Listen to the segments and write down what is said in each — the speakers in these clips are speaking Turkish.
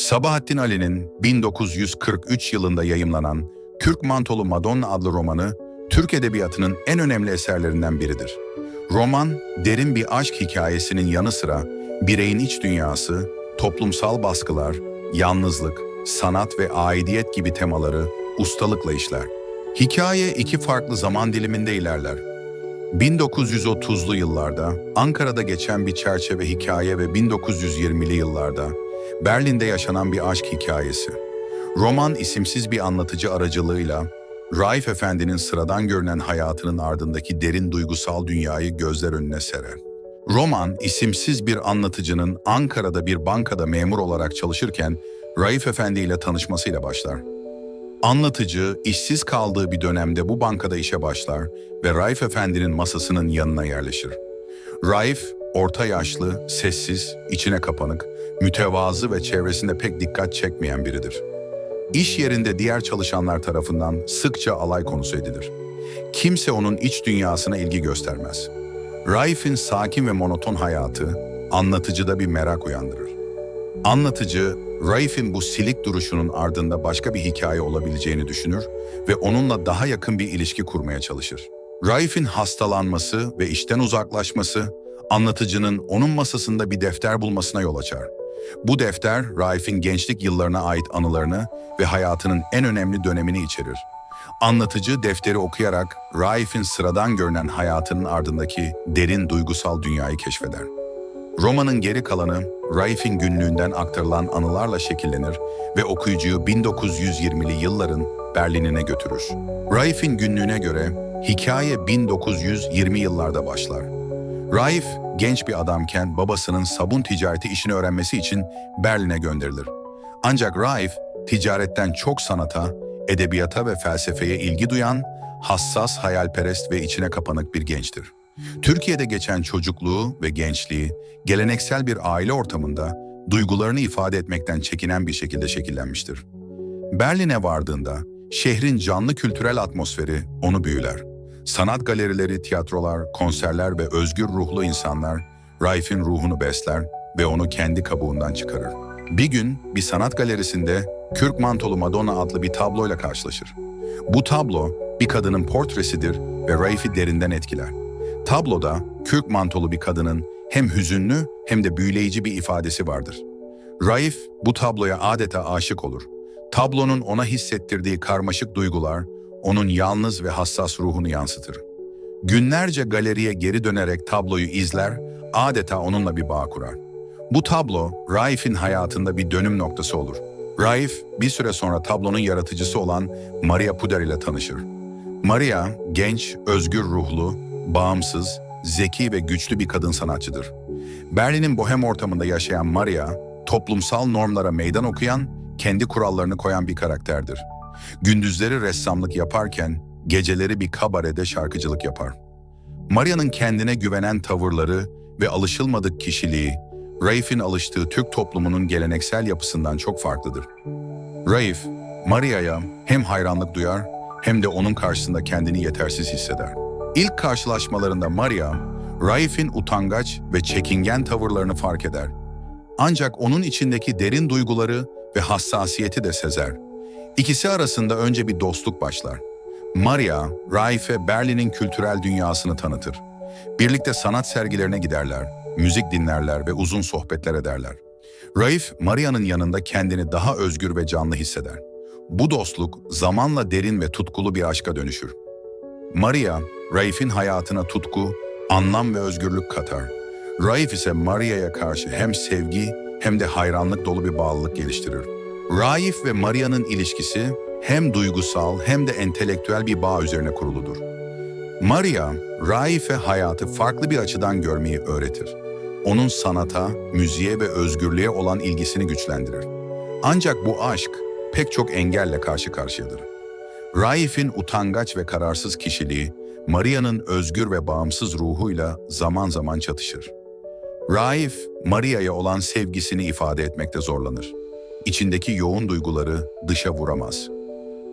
Sabahattin Ali'nin 1943 yılında yayımlanan Kürk Mantolu Madonna adlı romanı Türk edebiyatının en önemli eserlerinden biridir. Roman, derin bir aşk hikayesinin yanı sıra bireyin iç dünyası, toplumsal baskılar, yalnızlık, sanat ve aidiyet gibi temaları ustalıkla işler. Hikaye iki farklı zaman diliminde ilerler. 1930'lu yıllarda Ankara'da geçen bir çerçeve hikaye ve 1920'li yıllarda Berlin'de yaşanan bir aşk hikayesi. Roman isimsiz bir anlatıcı aracılığıyla Raif Efendi'nin sıradan görünen hayatının ardındaki derin duygusal dünyayı gözler önüne serer. Roman, isimsiz bir anlatıcının Ankara'da bir bankada memur olarak çalışırken Raif Efendi ile tanışmasıyla başlar. Anlatıcı, işsiz kaldığı bir dönemde bu bankada işe başlar ve Raif Efendi'nin masasının yanına yerleşir. Raif, orta yaşlı, sessiz, içine kapanık, mütevazı ve çevresinde pek dikkat çekmeyen biridir. İş yerinde diğer çalışanlar tarafından sıkça alay konusu edilir. Kimse onun iç dünyasına ilgi göstermez. Raif'in sakin ve monoton hayatı, anlatıcıda bir merak uyandırır. Anlatıcı, Raif'in bu silik duruşunun ardında başka bir hikaye olabileceğini düşünür ve onunla daha yakın bir ilişki kurmaya çalışır. Raif'in hastalanması ve işten uzaklaşması, anlatıcının onun masasında bir defter bulmasına yol açar. Bu defter, Raif'in gençlik yıllarına ait anılarını ve hayatının en önemli dönemini içerir. Anlatıcı defteri okuyarak Raif'in sıradan görünen hayatının ardındaki derin duygusal dünyayı keşfeder. Romanın geri kalanı Raif'in günlüğünden aktarılan anılarla şekillenir ve okuyucuyu 1920'li yılların Berlin'ine götürür. Raif'in günlüğüne göre hikaye 1920 yıllarda başlar. Raif genç bir adamken babasının sabun ticareti işini öğrenmesi için Berlin'e gönderilir. Ancak Raif ticaretten çok sanata, edebiyata ve felsefeye ilgi duyan, hassas, hayalperest ve içine kapanık bir gençtir. Türkiye'de geçen çocukluğu ve gençliği geleneksel bir aile ortamında duygularını ifade etmekten çekinen bir şekilde şekillenmiştir. Berlin'e vardığında şehrin canlı kültürel atmosferi onu büyüler. Sanat galerileri, tiyatrolar, konserler ve özgür ruhlu insanlar Raif'in ruhunu besler ve onu kendi kabuğundan çıkarır. Bir gün bir sanat galerisinde Kürk Mantolu Madonna adlı bir tabloyla karşılaşır. Bu tablo bir kadının portresidir ve Raif'i derinden etkiler. Tabloda kürk mantolu bir kadının hem hüzünlü hem de büyüleyici bir ifadesi vardır. Raif bu tabloya adeta aşık olur. Tablonun ona hissettirdiği karmaşık duygular onun yalnız ve hassas ruhunu yansıtır. Günlerce galeriye geri dönerek tabloyu izler, adeta onunla bir bağ kurar. Bu tablo Raif'in hayatında bir dönüm noktası olur. Raif bir süre sonra tablonun yaratıcısı olan Maria Puder ile tanışır. Maria genç, özgür ruhlu, bağımsız, zeki ve güçlü bir kadın sanatçıdır. Berlin'in bohem ortamında yaşayan Maria, toplumsal normlara meydan okuyan, kendi kurallarını koyan bir karakterdir. Gündüzleri ressamlık yaparken, geceleri bir kabarede şarkıcılık yapar. Maria'nın kendine güvenen tavırları ve alışılmadık kişiliği, Raif'in alıştığı Türk toplumunun geleneksel yapısından çok farklıdır. Raif, Maria'ya hem hayranlık duyar hem de onun karşısında kendini yetersiz hisseder. İlk karşılaşmalarında Maria, Raif'in utangaç ve çekingen tavırlarını fark eder. Ancak onun içindeki derin duyguları ve hassasiyeti de sezer. İkisi arasında önce bir dostluk başlar. Maria, Raif'e Berlin'in kültürel dünyasını tanıtır. Birlikte sanat sergilerine giderler, müzik dinlerler ve uzun sohbetler ederler. Raif, Maria'nın yanında kendini daha özgür ve canlı hisseder. Bu dostluk zamanla derin ve tutkulu bir aşka dönüşür. Maria, Raif'in hayatına tutku, anlam ve özgürlük katar. Raif ise Maria'ya karşı hem sevgi hem de hayranlık dolu bir bağlılık geliştirir. Raif ve Maria'nın ilişkisi hem duygusal hem de entelektüel bir bağ üzerine kuruludur. Maria, Raif'e hayatı farklı bir açıdan görmeyi öğretir. Onun sanata, müziğe ve özgürlüğe olan ilgisini güçlendirir. Ancak bu aşk pek çok engelle karşı karşıyadır. Raif'in utangaç ve kararsız kişiliği, Maria'nın özgür ve bağımsız ruhuyla zaman zaman çatışır. Raif, Maria'ya olan sevgisini ifade etmekte zorlanır. İçindeki yoğun duyguları dışa vuramaz.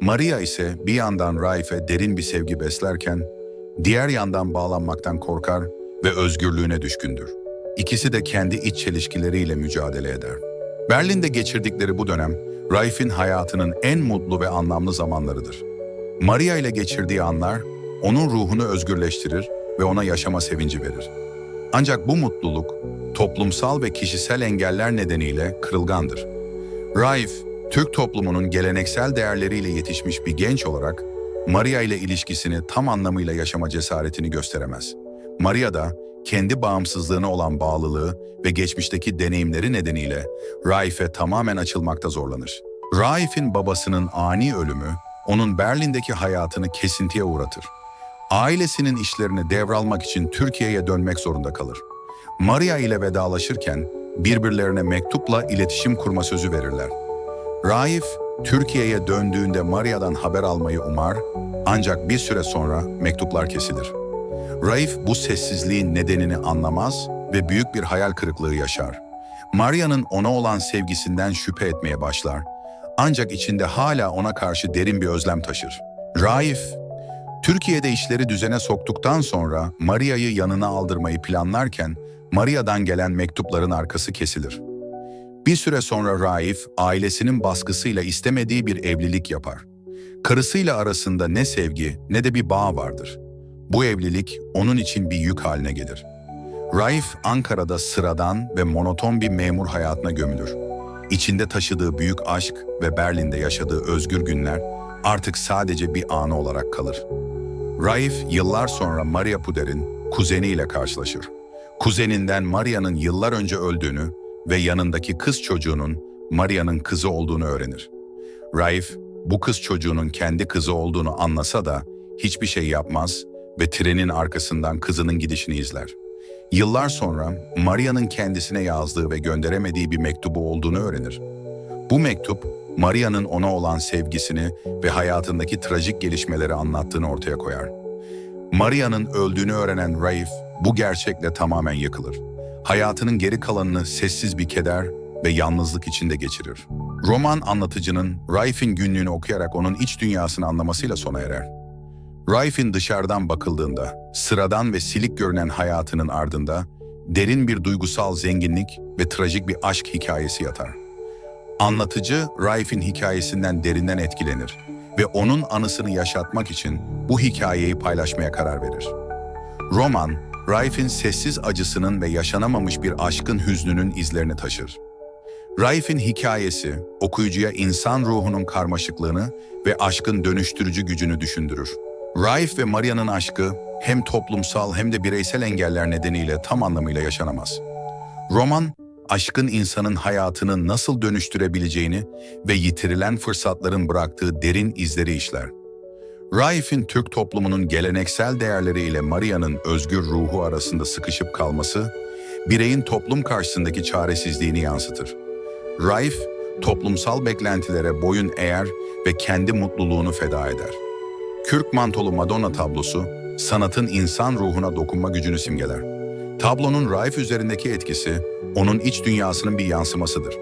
Maria ise bir yandan Raif'e derin bir sevgi beslerken, diğer yandan bağlanmaktan korkar ve özgürlüğüne düşkündür. İkisi de kendi iç çelişkileriyle mücadele eder. Berlin'de geçirdikleri bu dönem, Raif'in hayatının en mutlu ve anlamlı zamanlarıdır. Maria ile geçirdiği anlar, onun ruhunu özgürleştirir ve ona yaşama sevinci verir. Ancak bu mutluluk, toplumsal ve kişisel engeller nedeniyle kırılgandır. Raif, Türk toplumunun geleneksel değerleriyle yetişmiş bir genç olarak, Maria ile ilişkisini tam anlamıyla yaşama cesaretini gösteremez. Maria da kendi bağımsızlığına olan bağlılığı ve geçmişteki deneyimleri nedeniyle Raif'e tamamen açılmakta zorlanır. Raif'in babasının ani ölümü onun Berlin'deki hayatını kesintiye uğratır. Ailesinin işlerini devralmak için Türkiye'ye dönmek zorunda kalır. Maria ile vedalaşırken birbirlerine mektupla iletişim kurma sözü verirler. Raif, Türkiye'ye döndüğünde Maria'dan haber almayı umar, ancak bir süre sonra mektuplar kesilir. Raif bu sessizliğin nedenini anlamaz ve büyük bir hayal kırıklığı yaşar. Maria'nın ona olan sevgisinden şüphe etmeye başlar. Ancak içinde hala ona karşı derin bir özlem taşır. Raif, Türkiye'de işleri düzene soktuktan sonra Maria'yı yanına aldırmayı planlarken Maria'dan gelen mektupların arkası kesilir. Bir süre sonra Raif, ailesinin baskısıyla istemediği bir evlilik yapar. Karısıyla arasında ne sevgi ne de bir bağ vardır. Bu evlilik onun için bir yük haline gelir. Raif, Ankara'da sıradan ve monoton bir memur hayatına gömülür. İçinde taşıdığı büyük aşk ve Berlin'de yaşadığı özgür günler artık sadece bir anı olarak kalır. Raif yıllar sonra Maria Puder'in kuzeniyle karşılaşır. Kuzeninden Maria'nın yıllar önce öldüğünü ve yanındaki kız çocuğunun Maria'nın kızı olduğunu öğrenir. Raif bu kız çocuğunun kendi kızı olduğunu anlasa da hiçbir şey yapmaz ve trenin arkasından kızının gidişini izler. Yıllar sonra Maria'nın kendisine yazdığı ve gönderemediği bir mektubu olduğunu öğrenir. Bu mektup, Maria'nın ona olan sevgisini ve hayatındaki trajik gelişmeleri anlattığını ortaya koyar. Maria'nın öldüğünü öğrenen Raif bu gerçekle tamamen yakılır. Hayatının geri kalanını sessiz bir keder ve yalnızlık içinde geçirir. Roman anlatıcının Raif'in günlüğünü okuyarak onun iç dünyasını anlamasıyla sona erer. Raif'in dışarıdan bakıldığında sıradan ve silik görünen hayatının ardında derin bir duygusal zenginlik ve trajik bir aşk hikayesi yatar. Anlatıcı Raif'in hikayesinden derinden etkilenir ve onun anısını yaşatmak için bu hikayeyi paylaşmaya karar verir. Roman, Raif'in sessiz acısının ve yaşanamamış bir aşkın hüznünün izlerini taşır. Raif'in hikayesi okuyucuya insan ruhunun karmaşıklığını ve aşkın dönüştürücü gücünü düşündürür. Raif ve Maria'nın aşkı hem toplumsal hem de bireysel engeller nedeniyle tam anlamıyla yaşanamaz. Roman, aşkın insanın hayatını nasıl dönüştürebileceğini ve yitirilen fırsatların bıraktığı derin izleri işler. Raif'in Türk toplumunun geleneksel değerleriyle Maria'nın özgür ruhu arasında sıkışıp kalması, bireyin toplum karşısındaki çaresizliğini yansıtır. Raif, toplumsal beklentilere boyun eğer ve kendi mutluluğunu feda eder. Kürk mantolu Madonna tablosu, sanatın insan ruhuna dokunma gücünü simgeler. Tablonun Raif üzerindeki etkisi, onun iç dünyasının bir yansımasıdır.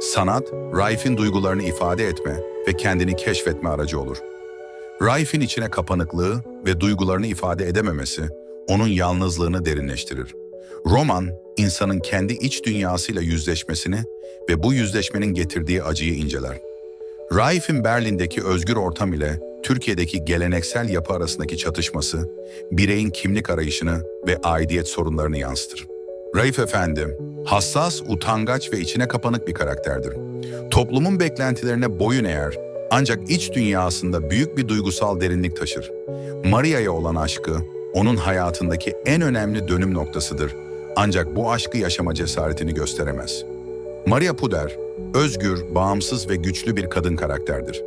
Sanat, Raif'in duygularını ifade etme ve kendini keşfetme aracı olur. Raif'in içine kapanıklığı ve duygularını ifade edememesi, onun yalnızlığını derinleştirir. Roman, insanın kendi iç dünyasıyla yüzleşmesini ve bu yüzleşmenin getirdiği acıyı inceler. Raif'in Berlin'deki özgür ortam ile Türkiye'deki geleneksel yapı arasındaki çatışması, bireyin kimlik arayışını ve aidiyet sorunlarını yansıtır. Raif Efendi, hassas, utangaç ve içine kapanık bir karakterdir. Toplumun beklentilerine boyun eğer, ancak iç dünyasında büyük bir duygusal derinlik taşır. Maria'ya olan aşkı, onun hayatındaki en önemli dönüm noktasıdır. Ancak bu aşkı yaşama cesaretini gösteremez. Maria Puder, özgür, bağımsız ve güçlü bir kadın karakterdir.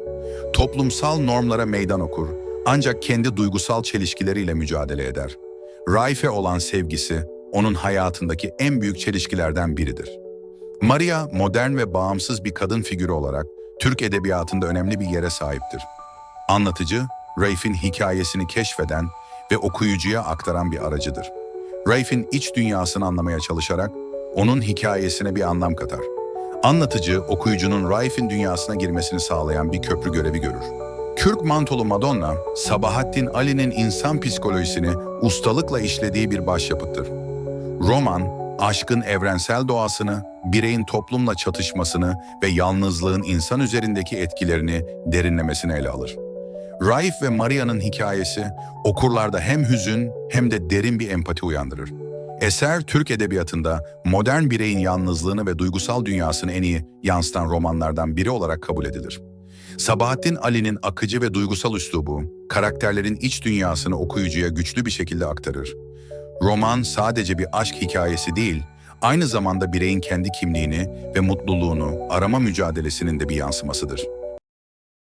Toplumsal normlara meydan okur, ancak kendi duygusal çelişkileriyle mücadele eder. Raif'e olan sevgisi, onun hayatındaki en büyük çelişkilerden biridir. Maria, modern ve bağımsız bir kadın figürü olarak Türk edebiyatında önemli bir yere sahiptir. Anlatıcı, Raif'in hikayesini keşfeden ve okuyucuya aktaran bir aracıdır. Raif'in iç dünyasını anlamaya çalışarak onun hikayesine bir anlam katar. Anlatıcı, okuyucunun Raif'in dünyasına girmesini sağlayan bir köprü görevi görür. Kürk mantolu Madonna, Sabahattin Ali'nin insan psikolojisini ustalıkla işlediği bir başyapıttır. Roman, aşkın evrensel doğasını, bireyin toplumla çatışmasını ve yalnızlığın insan üzerindeki etkilerini derinlemesine ele alır. Raif ve Maria'nın hikayesi okurlarda hem hüzün hem de derin bir empati uyandırır. Eser Türk edebiyatında modern bireyin yalnızlığını ve duygusal dünyasını en iyi yansıtan romanlardan biri olarak kabul edilir. Sabahattin Ali'nin akıcı ve duygusal üslubu, karakterlerin iç dünyasını okuyucuya güçlü bir şekilde aktarır. Roman sadece bir aşk hikayesi değil, aynı zamanda bireyin kendi kimliğini ve mutluluğunu arama mücadelesinin de bir yansımasıdır.